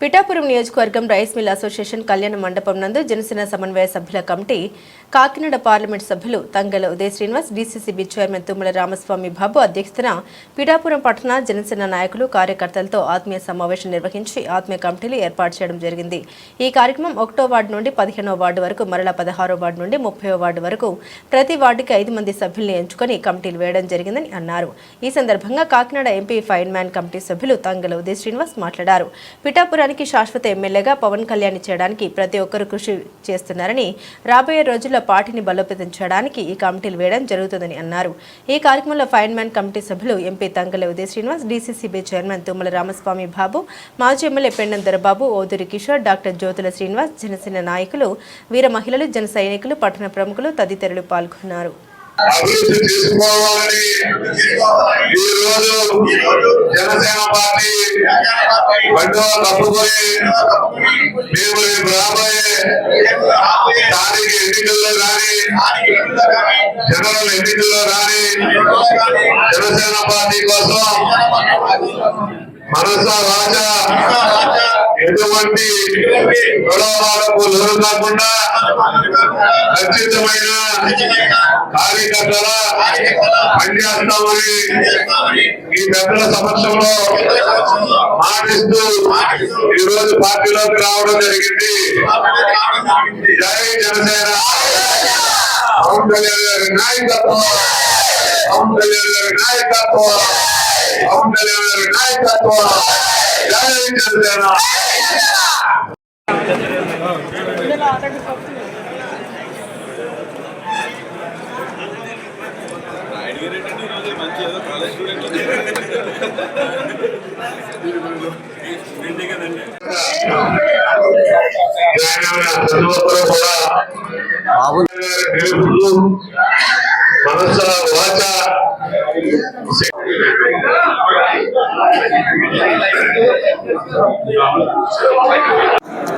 పిఠాపురం నియోజకవర్గం rice mill association కళ్యాణ మండపం నందు జనసేన సమన్వయ సభ్యుల కమిటీ కాకినాడ పార్లమెంట్ సభ్యులు తంగల ఉదయ శ్రీనివాస్ డీసీసీబీ చైర్మన్ తుమ్మల రామస్వామి బాబు అధ్యక్షతన పిఠాపురం పట్టణ జనసేన నాయకులు కార్యకర్తలతో ఆత్మీయ సమావేశం నిర్వహించి ఆత్మీయ కమిటీలు ఏర్పాటు చేయడం జరిగింది. ఈ కార్యక్రమం ఒకటో వార్డు నుండి పదిహేనో వార్డు వరకు మరలా పదహారో వార్డు నుండి ముప్పై వార్డు వరకు ప్రతి వార్డుకి ఐదు మంది సభ్యుల్ని ఎంచుకొని కమిటీలు వేయడం జరిగిందని అన్నారు. ఈ సందర్భంగా Kakinada MP fine man committee సభ్యులు తంగల ఉదయ శ్రీనివాస్ మాట్లాడారు. పిఠాపురం రాష్ట్రానికి శాశ్వత ఎమ్మెల్యేగా పవన్ కళ్యాణ్ చేయడానికి ప్రతి ఒక్కరు కృషి చేస్తున్నారని రాబోయే రోజుల్లో పార్టీని బలోపేతం చేయడానికి ఈ కమిటీలు వేయడం జరుగుతుందని అన్నారు. ఈ కార్యక్రమంలో ఫైన్ మ్యాన్ కమిటీ సభ్యులు MP Tangella Uday Srinivas DCCB chairman Tummala Ramaswamy Babu మాజీ ఎమ్మెల్యే పెండం దొరబాబు ఓదూరి కిషోర్ డాక్టర్ జ్యోతుల శ్రీనివాస్ జనసేన నాయకులు వీర మహిళలు జన సైనికులు పట్టణ ప్రముఖులు తదితరులు పాల్గొన్నారు. ఈ రోజు జనసేన పార్టీ బండువా తప్పుకొని మేము రేపు రాబోయే స్థానిక ఎన్నికల్లో కానీ జనరల్ ఎన్నికల్లో కానీ జనసేన పార్టీ కోసం మనస రాజా. ఎటువంటి గొడవలకు లోను కాకుండా ఖచ్చితమైన కార్యకర్తల పనిచేస్తామని ఈ పెద్దల సమక్షంలో మాటిస్తూ ఈ రోజు పార్టీలోకి రావడం జరిగింది. జై జనసేన. పవన్ కళ్యాణ్ గారి నాయకత్వం. పవన్ కళ్యాణ్ గారి నాయకత్వం. పవన్ కళ్యాణ్ గారి మనస వాచ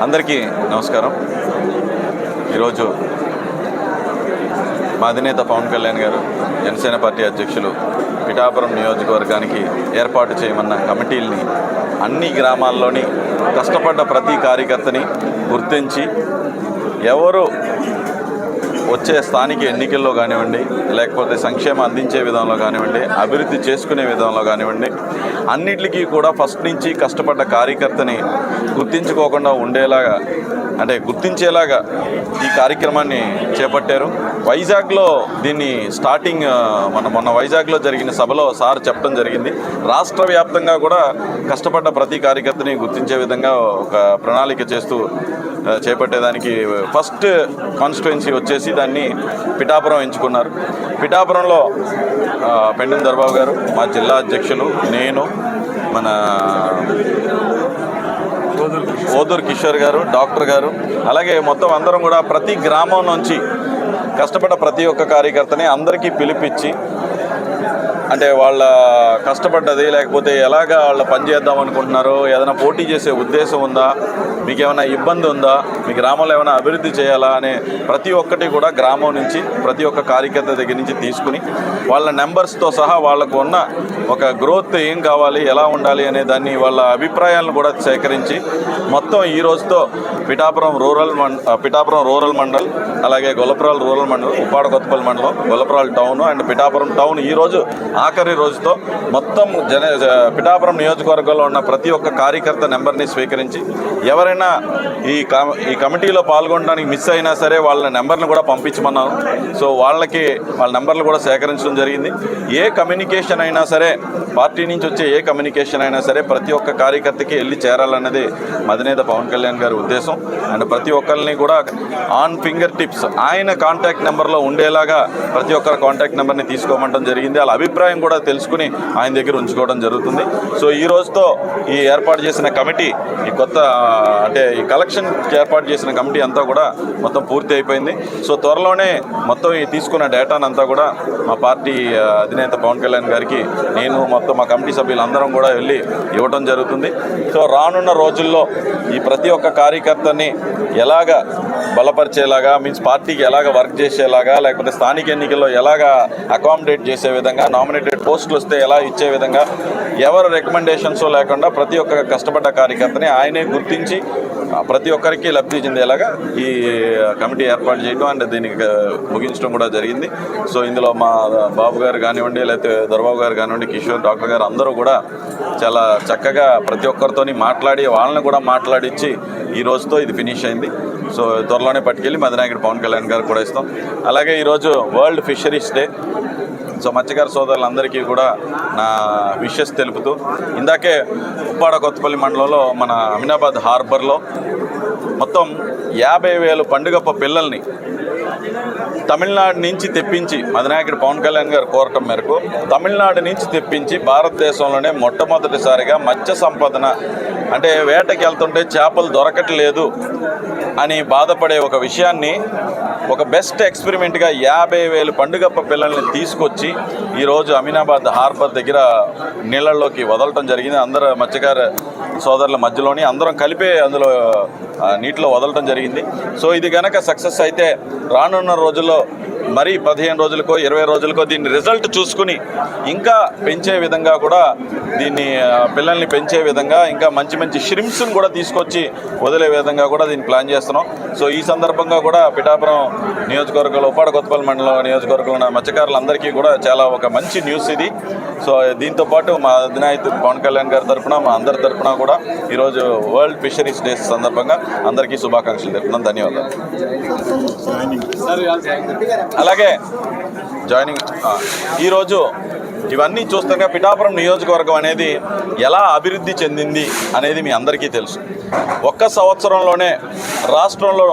అందరికీ నమస్కారం. ఈరోజు మా అధినేత పవన్ కళ్యాణ్ గారు జనసేన పార్టీ అధ్యక్షులు పిఠాపురం నియోజకవర్గానికి ఏర్పాటు చేయమన్న కమిటీల్ని అన్ని గ్రామాల్లోని కష్టపడ్డ ప్రతి కార్యకర్తని గుర్తించి ఎవరు వచ్చే స్థానిక ఎన్నికల్లో కానివ్వండి లేకపోతే సంక్షేమ అందించే విధంలో కానివ్వండి అభివృద్ధి చేసుకునే విధంలో కానివ్వండి అన్నిటికీ కూడా ఫస్ట్ నుంచి కష్టపడ్డ కార్యకర్తని గుర్తించుకోకుండా ఉండేలాగా అంటే గుర్తించేలాగా ఈ కార్యక్రమాన్ని చేపట్టారు. వైజాగ్లో దీన్ని స్టార్టింగ్ మన మొన్న వైజాగ్లో జరిగిన సభలో సార్ చెప్పడం జరిగింది. రాష్ట్ర వ్యాప్తంగా కూడా కష్టపడ్డ ప్రతి కార్యకర్తని గుర్తించే విధంగా ఒక ప్రణాళిక చేస్తూ చేపట్టేదానికి ఫస్ట్ కాన్స్టిట్యుయెన్సీ వచ్చేసి దాన్ని పిఠాపురం ఎంచుకున్నారు. పిఠాపురంలో ఆ, పెండెం దర్బాబు గారు మా జిల్లా అధ్యక్షులు నేను మన ఓదూరు కిషోర్ గారు డాక్టర్ గారు అలాగే మొత్తం అందరం కూడా ప్రతి గ్రామం నుంచి కష్టపడ్డ ప్రతి ఒక్క కార్యకర్తని అందరికీ పిలిపించి అంటే వాళ్ళ కష్టపడ్డది లేకపోతే ఎలాగ వాళ్ళ పని చేద్దాం ఏదైనా పోటీ చేసే ఉద్దేశం ఉందా? మీకు ఏమైనా ఇబ్బంది ఉందా? మీ గ్రామంలో ఏమైనా అభివృద్ధి చేయాలా అనే ప్రతి ఒక్కటి కూడా గ్రామం నుంచి ప్రతి ఒక్క కార్యకర్త దగ్గర నుంచి తీసుకుని వాళ్ళ నెంబర్స్తో సహా వాళ్ళకు ఉన్న ఒక గ్రోత్ ఏం కావాలి ఎలా ఉండాలి అనే దాన్ని వాళ్ళ అభిప్రాయాలను కూడా సేకరించి మొత్తం ఈ రోజుతో పిఠాపురం రూరల్ మండ పిఠాపురం రూరల్ మండల్ అలాగే గొల్లపురాల రూరల్ మండలం ఉప్పాడ కొత్తపల్లి మండలం Gollaprolu town and Pithapuram town ఈరోజు ఆఖరి రోజుతో మొత్తం జన జ- పిఠాపురం నియోజకవర్గంలో ఉన్న ప్రతి ఒక్క కార్యకర్త నెంబర్ని స్వీకరించి ఎవరైనా ఈ ఈ కమిటీలో పాల్గొనడానికి మిస్ అయినా సరే వాళ్ళ నెంబర్ని కూడా పంపించమన్నాను. సో వాళ్ళకి వాళ్ళ నెంబర్లు కూడా సేకరించడం జరిగింది. ఏ కమ్యూనికేషన్ అయినా సరే పార్టీ నుంచి వచ్చే ఏ కమ్యూనికేషన్ అయినా సరే ప్రతి ఒక్క కార్యకర్తకి వెళ్ళి చేరాలన్నది మదినేత పవన్ కళ్యాణ్ గారి ఉద్దేశం. అండ్ ప్రతి ఒక్కరిని కూడా ఆన్ ఫింగర్ టిప్స్ ఆయన కాంటాక్ట్ నెంబర్లో ఉండేలాగా ప్రతి ఒక్కరి కాంటాక్ట్ నెంబర్ని తీసుకోమంటం జరిగింది. వాళ్ళ అభిప్రాయం కూడా తెలుసుకుని ఆయన దగ్గర ఉంచుకోవడం జరుగుతుంది. సో ఈ రోజుతో ఈ ఏర్పాటు చేసిన కమిటీ ఈ కొత్త అంటే ఈ కలెక్షన్ ఏర్పాటు చేసిన కమిటీ అంతా కూడా మొత్తం పూర్తి అయిపోయింది. సో త్వరలోనే మొత్తం ఈ తీసుకున్న డేటానంతా కూడా మా పార్టీ అధినేత పవన్ కళ్యాణ్ గారికి నేను మొత్తం మా కమిటీ సభ్యులందరం కూడా వెళ్ళి ఇవ్వడం జరుగుతుంది. సో రానున్న రోజుల్లో ఈ ప్రతి ఒక్క కార్యకర్తని ఎలాగ బలపరిచేలాగా మీన్స్ పార్టీకి ఎలాగ వర్క్ చేసేలాగా లేకపోతే స్థానిక ఎన్నికల్లో ఎలాగ అకామిడేట్ చేసే విధంగా నామినేటెడ్ పోస్టులు వస్తే ఎలా ఇచ్చే విధంగా ఎవరు రికమెండేషన్స్ లేకుండా ప్రతి ఒక్క కష్టపడ్డ కార్యకర్తని ఆయనే గుర్తించి ప్రతి ఒక్కరికి లబ్ధి చెందేలాగా ఈ కమిటీ ఏర్పాటు చేయడం అండ్ దీనికి ముగించడం కూడా జరిగింది. సో ఇందులో మా బాబు గారు కానివ్వండి లేకపోతే దొరబాబు గారు కానివ్వండి కిషోర్ డాక్టర్ గారు అందరూ కూడా చాలా చక్కగా ప్రతి ఒక్కరితోని మాట్లాడి వాళ్ళని కూడా మాట్లాడించి ఈ రోజుతో ఇది ఫినిష్ అయింది. సో త్వరలోనే పట్టుకెళ్ళి మదనాయకుడు పవన్ కళ్యాణ్ గారు కూడా ఇస్తాం. అలాగే ఈరోజు వరల్డ్ ఫిషరీస్ డే. సో మత్స్యకార సోదరులందరికీ కూడా నా విషెస్ తెలుపుతూ ఇందాకే ఉప్పాడ కొత్తపల్లి మండలంలో మన అమినాబాద్ హార్బర్లో మొత్తం యాభై వేలు పండుగప్ప పిల్లల్ని తమిళనాడు నుంచి తెప్పించి మదనాయకుడు పవన్ కళ్యాణ్ గారు కోరటం మేరకు తమిళనాడు నుంచి తెప్పించి భారతదేశంలోనే మొట్టమొదటిసారిగా మత్స్య సంపదన అంటే వేటకి వెళ్తుంటే చేపలు దొరకట్లేదు అని బాధపడే ఒక విషయాన్ని ఒక బెస్ట్ ఎక్స్పెరిమెంట్గా యాభై వేలు పండుగప్ప పిల్లల్ని తీసుకొచ్చి ఈరోజు అమీనాబాద్ హార్బర్ దగ్గర నీళ్ళల్లోకి వదలటం జరిగింది. అందరు మత్స్యకార సోదరుల మధ్యలోని అందరం కలిపే అందులో నీటిలో వదలటం జరిగింది. సో ఇది కనుక సక్సెస్ అయితే రానున్న రోజుల్లో మరీ పదిహేను రోజులకో ఇరవై రోజులకో దీన్ని రిజల్ట్ చూసుకుని ఇంకా పెంచే విధంగా కూడా దీన్ని పిల్లల్ని పెంచే విధంగా ఇంకా మంచి మంచి షిరింప్స్ని కూడా తీసుకొచ్చి వదిలే విధంగా కూడా దీన్ని ప్లాన్ చేస్తున్నాం. సో ఈ సందర్భంగా కూడా పిఠాపురం నియోజకవర్గంలో ఉప్పాడ కొత్తపల్లి మండలం నియోజకవర్గంలో ఉన్న మత్స్యకారులందరికీ కూడా చాలా ఒక మంచి న్యూస్ ఇది. సో దీంతో పాటు మా అధినాయకుడు పవన్ కళ్యాణ్ గారి తరఫున మా అందరి తరఫున కూడా ఈరోజు వరల్డ్ ఫిషరీస్ డేస్ సందర్భంగా అందరికీ శుభాకాంక్షలు తెలుపుతున్నాం. ధన్యవాదాలు. అలాగే జాయినింగ్ ఈరోజు ఇవన్నీ చూస్తుండగా పిఠాపురం నియోజకవర్గం అనేది ఎలా అభివృద్ధి చెందింది అనేది మీ అందరికీ తెలుసు. ఒక్క సంవత్సరంలోనే రాష్ట్రంలో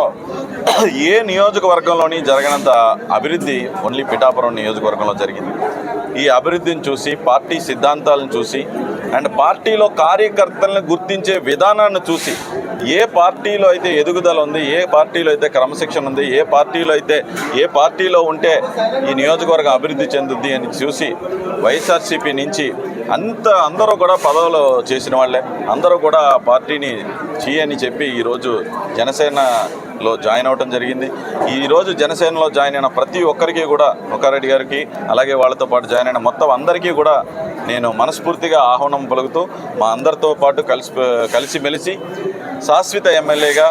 ఏ నియోజకవర్గంలోని జరగనంత అభివృద్ధి ఓన్లీ పిఠాపురం నియోజకవర్గంలో జరిగింది. ఈ అభివృద్ధిని చూసి పార్టీ సిద్ధాంతాలను చూసి అండ్ పార్టీలో కార్యకర్తలను గుర్తించే విధానాన్ని చూసి ఏ పార్టీలో అయితే ఎదుగుదల ఉంది ఏ పార్టీలో అయితే క్రమశిక్షణ ఉంది ఏ పార్టీలో అయితే ఏ పార్టీలో ఉంటే ఈ నియోజకవర్గం అభివృద్ధి చెందుద్ది అని చూసి వైఎస్ఆర్సీపీ నుంచి అంత అందరూ కూడా పదవులు చేసిన వాళ్ళే. అందరూ కూడా ఆ పార్టీని చేయని చెప్పి ఈరోజు జనసేన లో జాయిన్ అవడం జరిగింది. ఈరోజు జనసేనలో జాయిన్ అయిన ప్రతి ఒక్కరికి కూడా ఒక్కారెడ్డి గారికి అలాగే వాళ్ళతో పాటు జాయిన్ అయిన మొత్తం అందరికీ కూడా నేను మనస్ఫూర్తిగా ఆహ్వానం పలుకుతూ మా అందరితో పాటు కలిసి కలిసిమెలిసి శాశ్వత ఎమ్మెల్యేగా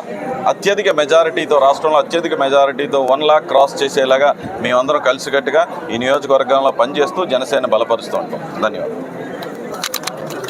అత్యధిక మెజారిటీతో రాష్ట్రంలో అత్యధిక మెజారిటీతో వన్ లాక్ క్రాస్ చేసేలాగా మేమందరం కలిసికట్టుగా ఈ నియోజకవర్గంలో పనిచేస్తూ జనసేన బలపరుస్తూ ఉంటాం. ధన్యవాదాలు.